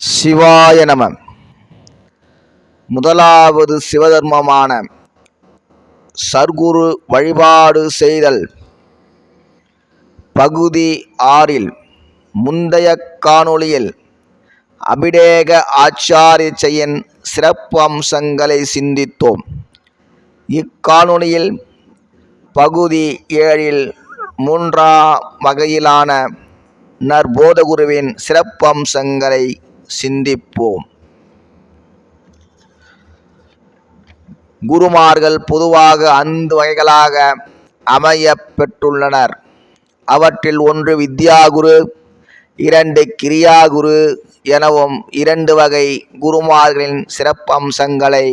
சிவாய நம. முதலாவது சிவதர்மமான சர்க்குரு வழிபாடு செய்தல். பகுதி ஆறில் முந்தைய காணொளியில் அபிடேக ஆச்சாரியச்சையின் சிறப்பு அம்சங்களை சிந்தித்தோம். இக்காணொளியில் பகுதி ஏழில் மூன்றாம் வகையிலான நற்போதகுருவின் சிறப்பு அம்சங்களை சிந்திப்போம். குருமார்கள் பொதுவாக ஐந்து வகைகளாக அமைய பெற்றுள்ளனர் அவற்றில் ஒன்று வித்யாகுரு இரண்டு கிரியாகுரு எனவும் இரண்டு வகை குருமார்களின் சிறப்பம்சங்களை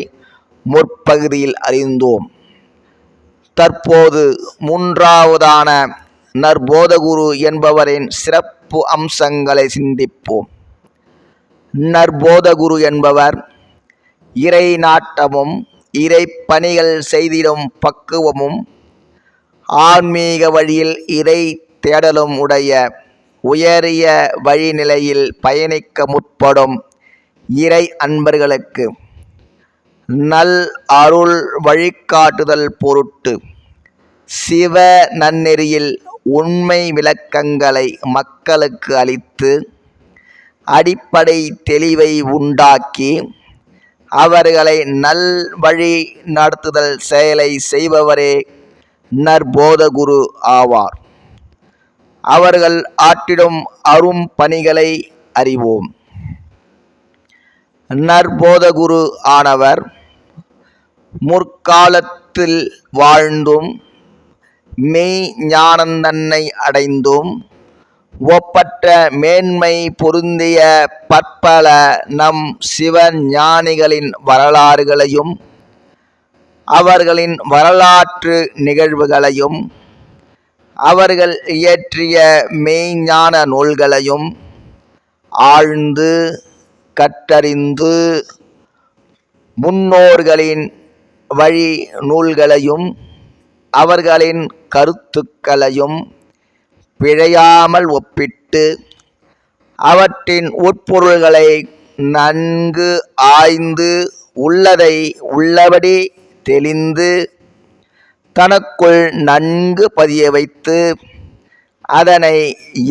முற்பகுதியில் அறிந்தோம். தற்போது மூன்றாவதான நற்போதகுரு என்பவரின் சிறப்பு அம்சங்களை சிந்திப்போம். நற்போதகுரு என்பவர் இறை நாட்டமும் இறை பணிகள் செய்திடும் பக்குவமும் ஆன்மீக வழியில் இறை தேடலும் உடைய உயரிய வழிநிலையில் பயணிக்க முற்படும் இறை அன்பர்களுக்கு நல் அருள் வழிகாட்டுதல் பொருட்டு சிவ நன்னெறியில் உண்மை விளக்கங்களை மக்களுக்கு அளித்து அடிப்படை தெளிவை உண்டாக்கி அவர்களை நல் வழி நடத்துதல் செயலை செய்பவரே நற்போதகுரு ஆவார். அவர்கள் ஆற்றிடும் அரும் பணிகளை அறிவோம். நற்போதகுரு ஆனவர் முற்காலத்தில் வாழ்ந்தும் மெய் ஞானந்தன்னை அடைந்தும் ஒப்பற்ற மேன்மை பொருந்திய பற்பல நம் சிவஞானிகளின் வரலாறுகளையும் அவர்களின் வரலாற்று நிகழ்வுகளையும் அவர்கள் இயற்றிய மெய்ஞான நூல்களையும் ஆழ்ந்து கற்றறிந்து முன்னோர்களின் வழி நூல்களையும் அவர்களின் கருத்துக்களையும் பிழையாமல் ஒப்பிட்டு அவற்றின் உட்பொருள்களை நன்கு ஆய்ந்து உள்ளதை உள்ளபடி தெளிந்து தனக்குள் நன்கு பதிய வைத்து அதனை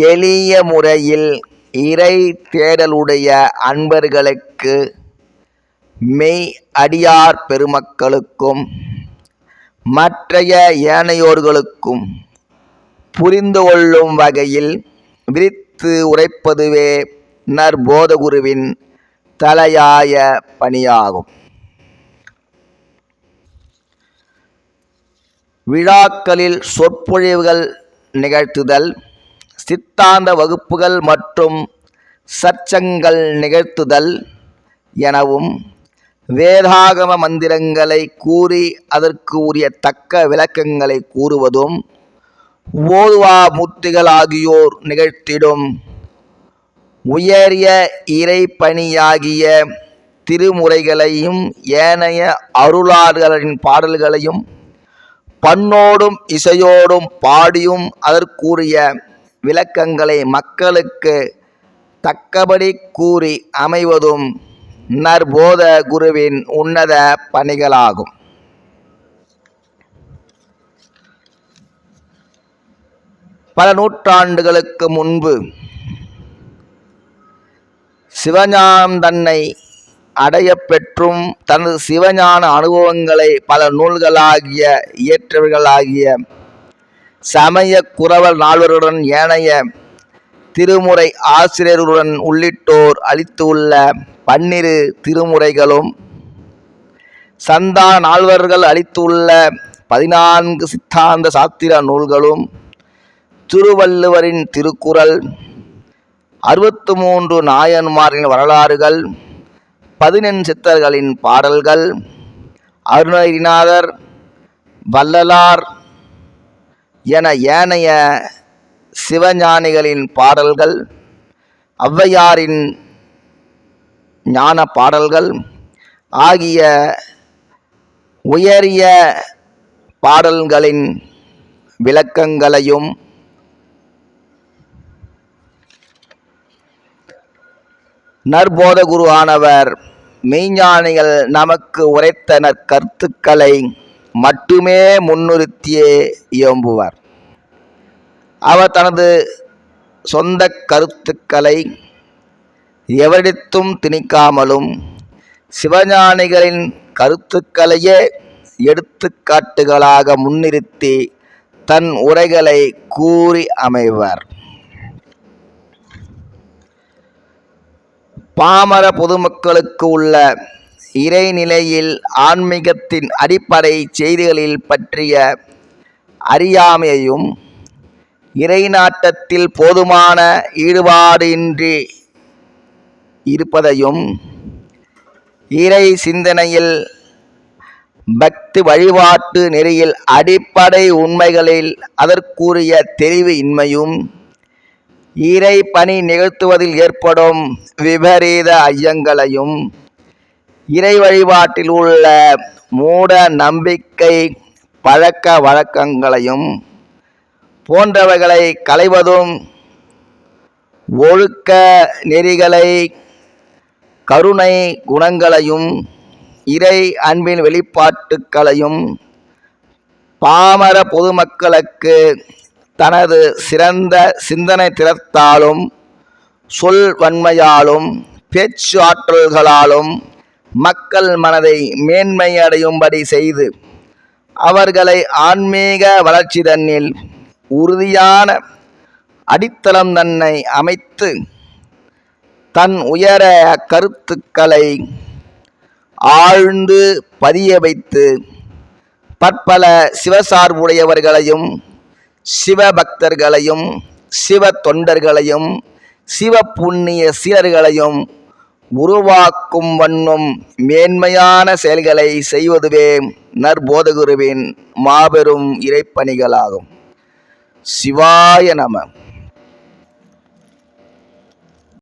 எளிய முறையில் இறை தேடலுடைய அன்பர்களுக்கு மெய் அடியார் பெருமக்களுக்கும் மற்றைய ஏனையோர்களுக்கும் புரிந்து கொள்ளும் வகையில் விரித்து உரைப்பதுவே நற்போதகுருவின் தலையாய பணியாகும். விழாக்களில் சொற்பொழிவுகள் நிகழ்த்துதல் சித்தாந்த வகுப்புகள் மற்றும் சர்ச்சங்கள் நிகழ்த்துதல் எனவும் வேதாகம மந்திரங்களை கூறி அதற்கு உரிய தக்க விளக்கங்களை கூறுவதும் ஓதுவா மூர்த்திகள் ஆகியோர் நிகழ்த்திடும். உயரிய இறைப்பணியாகிய திருமுறைகளையும் ஏனைய அருளாளர்களின் பாடல்களையும் பண்ணோடும் இசையோடும் பாடியும் அதற்குரிய விளக்கங்களை மக்களுக்கு தக்கபடி கூறி அமைவதும் நற்போத குருவின் உன்னத பணிகளாகும். பல நூற்றாண்டுகளுக்கு முன்பு சிவஞானம் தன்னை அடைய பெற்றும் தனது சிவஞான அனுபவங்களை பல நூல்களாகிய இயற்றவர்களாகிய சமய குறவர் நால்வருடன் ஏனைய திருமுறை ஆசிரியர்களுடன் உள்ளிட்டோர் அளித்துள்ள பன்னிரு திருமுறைகளும் சந்தா நால்வர்கள் அளித்துள்ள பதினான்கு சித்தாந்த சாத்திர நூல்களும் திருவள்ளுவரின் திருக்குறள் அறுபத்து மூன்று நாயன்மாரின் வரலாறுகள் பதினெண் சித்தர்களின் பாடல்கள் அருணகிரிநாதர் வள்ளலார் என ஏனைய சிவஞானிகளின் பாடல்கள் ஔவையாரின் ஞான பாடல்கள் ஆகிய உயரிய பாடல்களின் விளக்கங்களையும் நற்போத ஆனவர் மெய்ஞானிகள் நமக்கு உரைத்த நற்கருத்துக்களை மட்டுமே முன்னிறுத்தியே இயம்புவார். அவர் தனது சொந்த கருத்துக்களை எவரிடத்தும் திணிக்காமலும் சிவஞானிகளின் கருத்துக்களையே எடுத்துக்காட்டுகளாக முன்னிறுத்தி தன் உரைகளை கூறி அமைவர். பாமர பொதுமக்களுக்கு உள்ள இறைநிலையில் ஆன்மீகத்தின் அடிப்படை செய்திகளில் பற்றிய அறியாமையையும் இறைநாட்டத்தில் போதுமான ஈடுபாடின்றி இருப்பதையும் இறை சிந்தனையில் பக்தி வழிபாட்டு நெறியில் அடிப்படை உண்மைகளில் அதற்குரிய தெளிவு இன்மையும் இறை பணி நிகழ்த்துவதில் ஏற்படும் விபரீத ஐயங்களையும் இறை வழிபாட்டில் உள்ள மூட நம்பிக்கை பழக்க வழக்கங்களையும் போன்றவைகளை களைவதும் ஒழுக்க நெறிகளை கருணை குணங்களையும் இறை அன்பின் வெளிப்பாட்டுக்களையும் பாமர பொதுமக்களுக்கு தனது சிறந்த சிந்தனை திறத்தாலும் சொல் வன்மையாலும் பேச்சு ஆற்றல்களாலும் மக்கள் மனதை மேன்மையடையும்படி செய்து அவர்களை ஆன்மீக வளர்ச்சி தன்னில் உறுதியான அடித்தளம் தன்னை அமைத்து தன் உயர கருத்துக்களை ஆழ்ந்து பதிய வைத்து பற்பல சிவசார்புடையவர்களையும் சிவபக்தர்களையும் சிவ தொண்டர்களையும் சிவ புண்ணிய சீரர்களையும் உருவாக்கும் வண்ணம் மேன்மையான செயல்களை செய்வதுவே நற்போதகுருவின் மாபெரும் இறைப்பணிகளாகும். சிவாய நம.